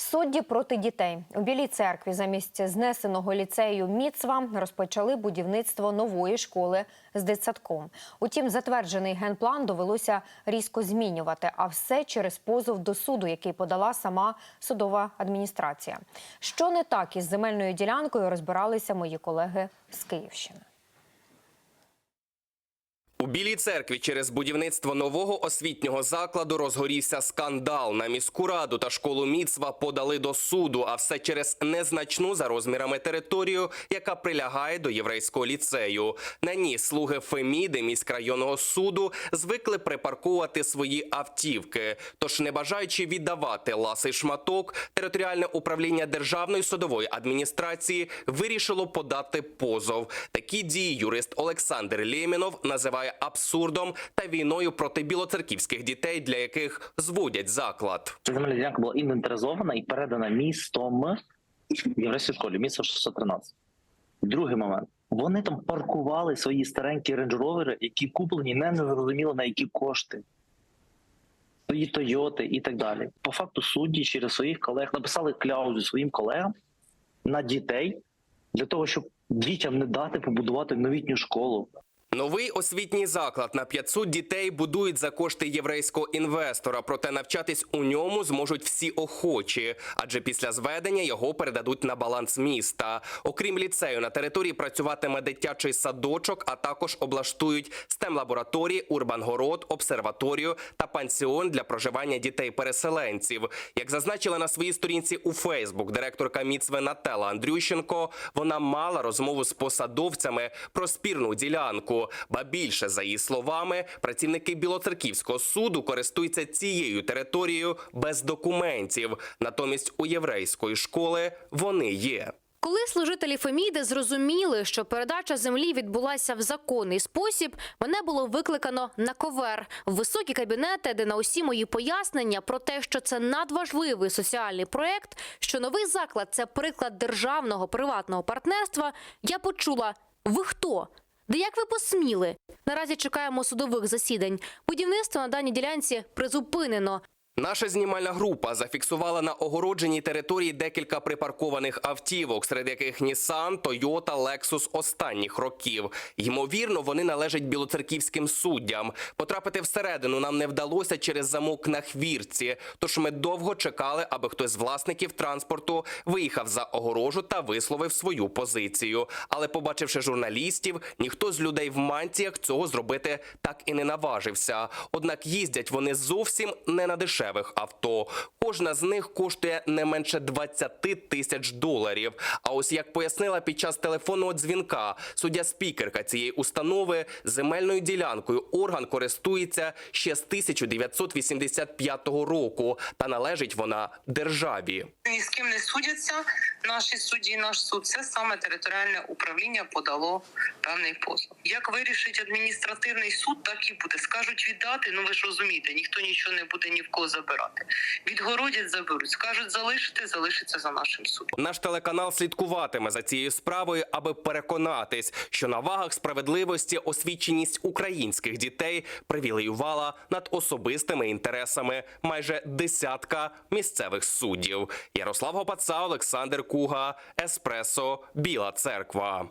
Судді проти дітей у Білій церкві замість знесеного ліцею Міцва розпочали будівництво нової школи з дитсадком. Утім, затверджений генплан довелося різко змінювати, а все через позов до суду, який подала сама судова адміністрація. Що не так із земельною ділянкою, розбиралися мої колеги з Київщини. Білій церкві через будівництво нового освітнього закладу розгорівся скандал. На міську раду та школу Міцва подали до суду, а все через незначну за розмірами територію, яка прилягає до єврейського ліцею. На ній слуги Феміди міськрайонного суду звикли припарковувати свої автівки. Тож, не бажаючи віддавати ласий шматок, територіальне управління державної судової адміністрації вирішило подати позов. Такі дії юрист Олександр Лємінов називає абсурдом та війною проти білоцерківських дітей, для яких зводять заклад. Ця земельна ділянка була інвентаризована і передана містом єврейській школі, місто 613. Другий момент. Вони там паркували свої старенькі рейндж-ровери, які куплені не незрозуміло на які кошти. Свої Тойоти і так далі. По факту судді через своїх колег написали кляузу своїм колегам на дітей для того, щоб дітям не дати побудувати новітню школу. Новий освітній заклад на 500 дітей будують за кошти єврейського інвестора. Проте навчатись у ньому зможуть всі охочі, адже після зведення його передадуть на баланс міста. Окрім ліцею, на території працюватиме дитячий садочок, а також облаштують стем-лабораторії, урбангород, обсерваторію та пансіон для проживання дітей-переселенців. Як зазначила на своїй сторінці у Фейсбук директорка Міцви Нателла Андрющенко, вона мала розмову з посадовцями про спірну ділянку. Ба більше за її словами, працівники Білоцерківського суду користуються цією територією без документів. Натомість у єврейської школи вони є. Коли служителі Феміди зрозуміли, що передача землі відбулася в законний спосіб, мене було викликано на ковер в високі кабінети, де на усі мої пояснення про те, що це надважливий соціальний проект, що новий заклад це приклад державного приватного партнерства. Я почула: ви хто? Де як ви посміли? Наразі чекаємо судових засідань. Будівництво на даній ділянці призупинено. Наша знімальна група зафіксувала на огородженій території декілька припаркованих автівок, серед яких Нісан, Тойота, Лексус останніх років. Ймовірно, вони належать білоцерківським суддям. Потрапити всередину нам не вдалося через замок на хвірці. Тож ми довго чекали, аби хтось з власників транспорту виїхав за огорожу та висловив свою позицію. Але, побачивши журналістів, ніхто з людей в мантіях цього зробити так і не наважився. Однак їздять вони зовсім не на дешевих авто. Кожна з них коштує не менше 20 тисяч доларів. А ось як пояснила під час телефонного дзвінка суддя спікерка цієї установи земельною ділянкою орган користується ще з 1985 року, та належить вона державі. ні з ким не судяться. Наші судді, наш суд це саме територіальне управління подало певний позов. Як вирішить адміністративний суд, так і буде. Скажуть віддати. Ну ви ж розумієте, ніхто нічого не буде ні в кого забирати. Відгородять, заберуть. Скажуть залишити, залишиться за нашим судом. Наш телеканал слідкуватиме за цією справою, аби переконатись, що на вагах справедливості освіченість українських дітей привілеювала над особистими інтересами майже десятка місцевих суддів. Ярослав Гопаца, Олександр Куга, Еспресо, Біла Церква.